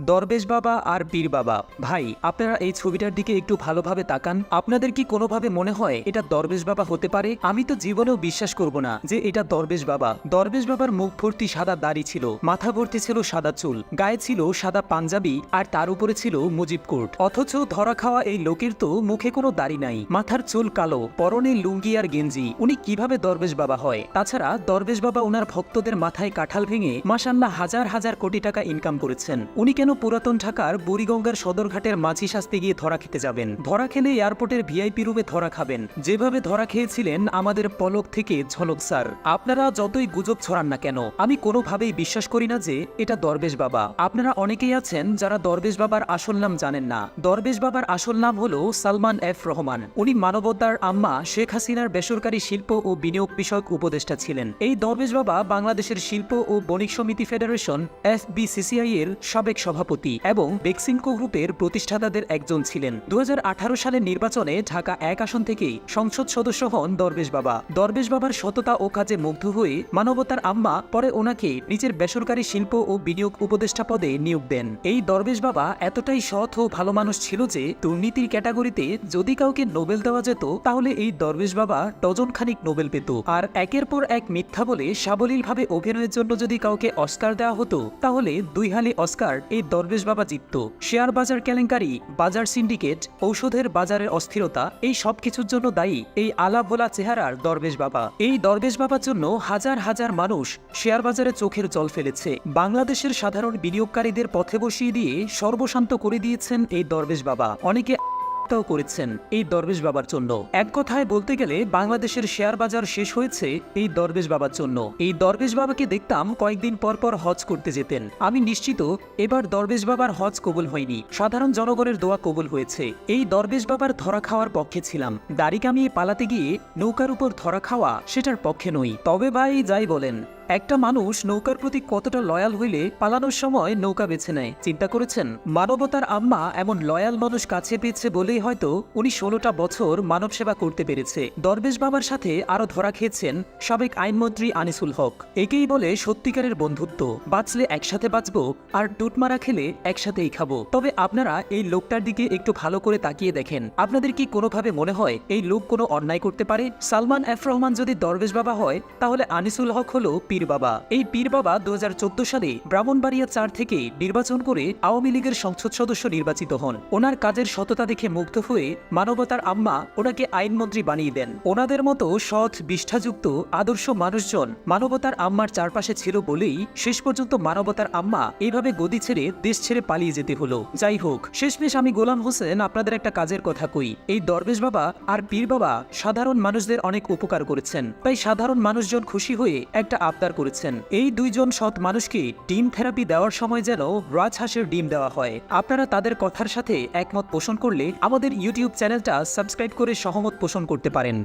দরবেশ বাবা আর পীর বাবা। ভাই, আপনারা এই ছবিটার দিকে একটু ভালোভাবে তাকান। আপনাদের কি কোনোভাবে মনে হয় এটা দরবেশ বাবা হতে পারে? আমি তো জীবনেও বিশ্বাস করব না যে এটা দরবেশ বাবা। দরবেশ বাবার মুখ ভর্তি সাদা দাড়ি ছিল, মাথা ভর্তি ছিল সাদা চুল, গায়ে ছিল সাদা পাঞ্জাবি আর তার উপরে ছিল মুজিব কোট। অথচ ধরা খাওয়া এই লোকের তো মুখে কোনো দাড়ি নাই, মাথার চুল কালো, পরনে লুঙ্গি আর গেঞ্জি। উনি কীভাবে দরবেশ বাবা হয়? তাছাড়া দরবেশ বাবা ওনার ভক্তদের মাথায় কাঁঠাল ভেঙে মাসান্না হাজার হাজার কোটি টাকা ইনকাম করেছেন। উনি কেন পুরাতন ঢাকার বুড়িগঙ্গার সদরঘাটের মাঝি শাস্তে গিয়ে ধরা খেতে যাবেন। ধরা খেলে এয়ারপোর্টের ভিআইপি রুমে ধরা খাবেন। যেভাবে ধরা খেয়েছিলেন, আমাদের পলক থেকে ঝলক স্যার। আপনারা যতই গুজব ছড়ান না কেন, আমি কোনোভাবেই বিশ্বাস করি না যে এটা দরবেশ বাবা। আপনারা অনেকেই আছেন যারা দরবেশ বাবার আসল নাম জানেন না। দরবেশ বাবার আসল নাম হলো সালমান এফ রহমান। উনি মানবতার আম্মা শেখ হাসিনার বেসরকারি শিল্প ও বিনিয়োগ বিষয়ক উপদেষ্টা ছিলেন। এই দরবেশ বাবা বাংলাদেশের শিল্প ও বণিক সমিতি ফেডারেশন এফ বিসিসিআই এর সাবেক সভাপতি এবং বেক্সিমকো গ্রুপের প্রতিষ্ঠাতাদের একজন ছিলেন। দু সালের নির্বাচনে ঢাকা এক আসন থেকেই সংসদ সদস্য হন দরবেশ বাবা। দরবেশ বাবার সততা ও কাজে মুগ্ধ হয়ে মানবতার আম্মা পরে ওনাকে নিজের বেসরকারি শিল্প ও বিনিয়োগ উপদেষ্টা পদে নিয়োগ দেন। এই দরবেশ বাবা এতটাই সৎ ও ভালো মানুষ ছিল যে দুর্নীতির ক্যাটাগরিতে যদি কাউকে নোবেল দেওয়া যেত, তাহলে এই দরবেশ বাবা ডজন খানিক নোবেল পেত। আর একের পর এক মিথ্যা বলে সাবলীলভাবে অভিনয়ের জন্য যদি কাউকে অস্কার দেওয়া হতো, তাহলে দুই হালি অস্কার এই দরবেশ বাবা চিত্ত শেয়ার বাজার কেলেঙ্কারি, বাজার সিন্ডিকেট, ঔষধের বাজারের অস্থিরতা, এই সব কিছুর জন্য দায়ী এই আলা ভোলা চেহারার দরবেশ বাবা। এই দরবেশ বাবার জন্য হাজার হাজার মানুষ শেয়ার বাজারে চোখের জল ফেলেছে। বাংলাদেশের সাধারণ বিনিয়োগকারীদের পথে বসিয়ে দিয়ে সর্বশান্ত করে দিয়েছেন এই দরবেশ বাবা। অনেকে আত্মহত্যাও করেছেন এই দরবেশ বাবার জন্য। এক কথায় বলতে গেলে বাংলাদেশের শেয়ার বাজার শেষ হয়েছে এই দরবেশ বাবার জন্য। এই দরবেশ বাবাকে দেখতাম কয়েকদিন পর পর হজ করতে যেতেন। আমি নিশ্চিত এবার দরবেশ বাবার হজ কবুল হয়নি। সাধারণ জনগণের দোয়া কবুল হয়েছে। এই দরবেশ বাবার ধরা খাওয়ার পক্ষে ছিলাম। দাড়ি কামিয়ে পালাতে গিয়ে নৌকার উপর ধরা খাওয়া সেটার পক্ষে নই। তবে ভাই, যাই বলেন। একটা মানুষ নৌকার প্রতি কতটা লয়াল হইলে পালানোর সময় নৌকা বেছে নেয়। চিন্তা করেছেন, মানবতার আম্মা এমন লয়াল মানুষ কাছে পেয়েছে বলেই হয়তো উনি ষোলোটা বছর মানব সেবা করতে পেরেছে। দরবেশ বাবার সাথে আরও ধরা খেয়েছেন সাবেক আইনমন্ত্রী আনিসুল হক। একেই বলে সত্যিকারের বন্ধুত্ব। বাঁচলে একসাথে বাঁচবো, আর টুটমারা খেলে একসাথেই খাব। তবে আপনারা এই লোকটার দিকে একটু ভালো করে তাকিয়ে দেখেন। আপনাদের কি কোনোভাবে মনে হয় এই লোক কোনো অন্যায় করতে পারে? সালমান এফ রহমান যদি দরবেশ বাবা হয়, তাহলে আনিসুল হক হলো পীর বাবা। এই পীর বাবা দু হাজার চোদ্দ সালে ব্রাহ্মণবাড়িয়া চার থেকে নির্বাচন করে আওয়ামী লীগের সংসদ সদস্য নির্বাচিত হন। ওনার কাজের সততা দেখে মুগ্ধ হয়ে মানবতার আম্মা ওনাকে আইনমন্ত্রী বানিয়ে দেন। ওনাদের মতো সৎ বিষ্ঠাযুক্ত আদর্শ মানুষজন মানবতার আম্মার চারপাশে ছিল বলেই শেষ পর্যন্ত মানবতার আম্মা এইভাবে গদি ছেড়ে দেশ ছেড়ে পালিয়ে যেতে হলো। যাই হোক, শেষমেশ আমি গোলাম হোসেন আপনাদের একটা কাজের কথা কই। এই দরবেশ বাবা আর পীর বাবা সাধারণ মানুষদের অনেক উপকার করেছেন। তাই সাধারণ মানুষজন খুশি হয়ে একটা আবদার করেছেন। এই দুইজন সৎ মানুষকে ডিম থেরাপি দেওয়ার সময় যেন রাজহাঁসের ডিম দেওয়া হয়। আপনারা তাদের কথার সাথে একমত পোষণ করলে আমাদের ইউটিউব চ্যানেলটা সাবস্ক্রাইব করে সহমত পোষণ করতে পারেন।